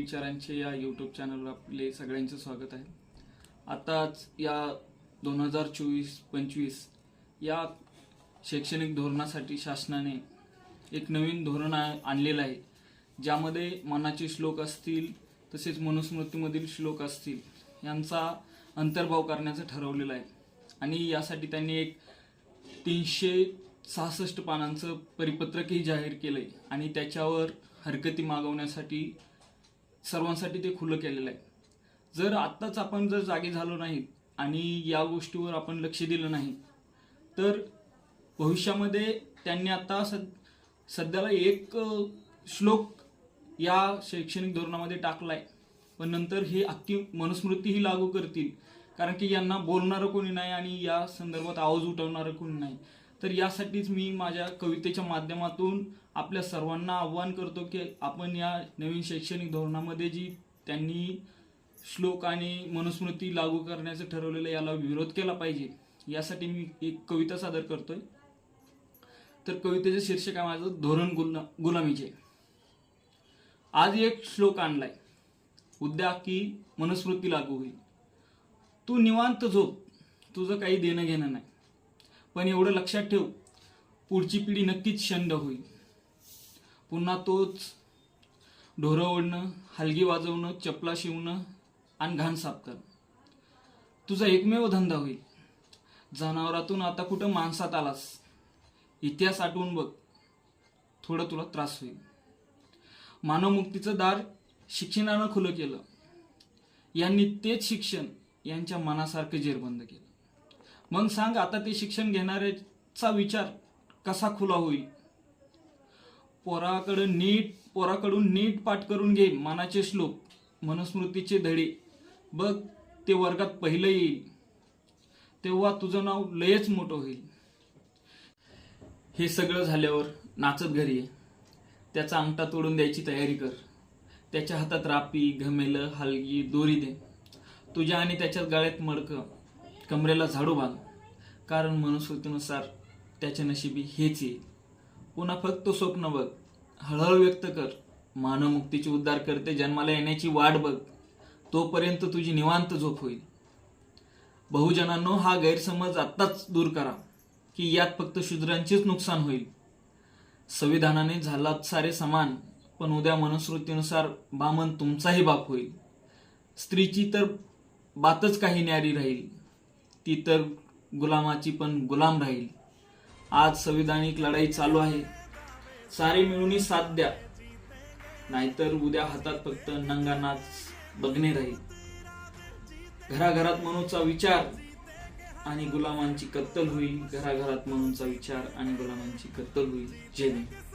विचारांचे या यूट्यूब चॅनलवर आपले सगळ्यांचं स्वागत आहे. आताच या दोन हजार चोवीस पंचवीस या शैक्षणिक धोरणासाठी शासनाने एक नवीन धोरण आ- आणलेलं आहे. ज्यामध्ये मनाचे श्लोक असतील तसेच मनुस्मृतीमधील श्लोक असतील यांचा अंतर्भाव करण्याचं ठरवलेलं आहे. आणि यासाठी त्यांनी एक तीनशे सहासष्ट पानांचं परिपत्रकही जाहीर केलं आहे आणि त्याच्यावर हरकती मागवण्यासाठी सर्वांसाठी ते खुलं केलेलं आहे. जर आत्ताच आपण जर जागे झालो नाही आणि या गोष्टीवर आपण लक्ष दिलं नाही तर भविष्यामध्ये त्यांनी आता सद सध्याला एक श्लोक या शैक्षणिक धोरणामध्ये टाकलाय. पण नंतर ही अख्खी मनुस्मृतीही लागू करतील. कारण की यांना बोलणारं कोणी नाही आणि या संदर्भात आवाज उठवणारं कोणी नाही. तर यासाठीच मी माझ्या कवितेच्या माध्यमातून आपल्या सर्वांना आव्हान करतो की आपण या नवीन शैक्षणिक धोरणामध्ये जी त्यांनी श्लोक आणि मनुस्मृती लागू करण्याचं ठरवलेलं याला विरोध केला पाहिजे. यासाठी मी एक कविता सादर करतोय. तर कवितेचं शीर्षक आहे माझं धोरण गुला गुलामीचे. आज एक श्लोक आणलाय. उद्या की मनुस्मृती लागू होईल. तू निवांत झोप. तुझं काही देणं घेणं नाही. पण एवढं लक्षात ठेव पुढची पिढी नक्कीच शंड होईल. पुन्हा तोच ढोरं ओढणं हलगी वाजवणं चपला शिवणं आणि घाण साफ करणं. तुझा एकमेव धंदा होईल. जनावरातून आता कुठं माणसात आलास? इतिहास आठवून बघ. थोडं तुला त्रास होईल. मानवमुक्तीचं दार शिक्षणानं खुलं केलं. यांनी तेच शिक्षण यांच्या मनासारखं जेरबंद केलं. मग सांग आता ते शिक्षण घेणाऱ्याचा विचार कसा खुला होईल? पोराकडं नीट पोराकडून नीट पाठ करून घे मनाचे श्लोक मनुस्मृतीचे धडे. बघ ते वर्गात पहिलं येईल. तेव्हा तुझं नाव लयच मोठं होईल. हे सगळं झाल्यावर नाचत घरी ये. त्याचा अंगठा तोडून द्यायची तयारी कर. त्याच्या हातात रापी घमेलं हलगी दोरी दे. तुझ्या आणि त्याच्यात गाळ्यात मडकं. कमरेला झाडू बांध. कारण मनुस्मृतीनुसार त्याच्या नशिबी हेच येईल पुन्हा फक्त स्वप्न बघ. हळहळ व्यक्त कर. मानवमुक्तीचे उद्धार करते जन्माला येण्याची वाट बघ. तोपर्यंत तुझी निवांत झोप होईल. बहुजनांनो हा गैरसमज आत्ताच दूर करा की यात फक्त शूद्रांचेच नुकसान होईल. संविधानाने झालात सारे समान पण उद्या मनुस्मृतीनुसार बामन तुमचाही बाप होईल. स्त्रीची तर बातच काही न्यारी राहील. ती तर गुलामाची पण गुलाम राहील. आज संविधानिक लढाई चालू आहे. सारे मिळून साथ द्या. नाहीतर उद्या हातात फक्त नंगा नाच बघणे राहील. घराघरात मनूचा विचार आणि गुलामांची कत्तल होईल. घराघरात मनूचा विचार आणि गुलामांची कत्तल होईल. जेणे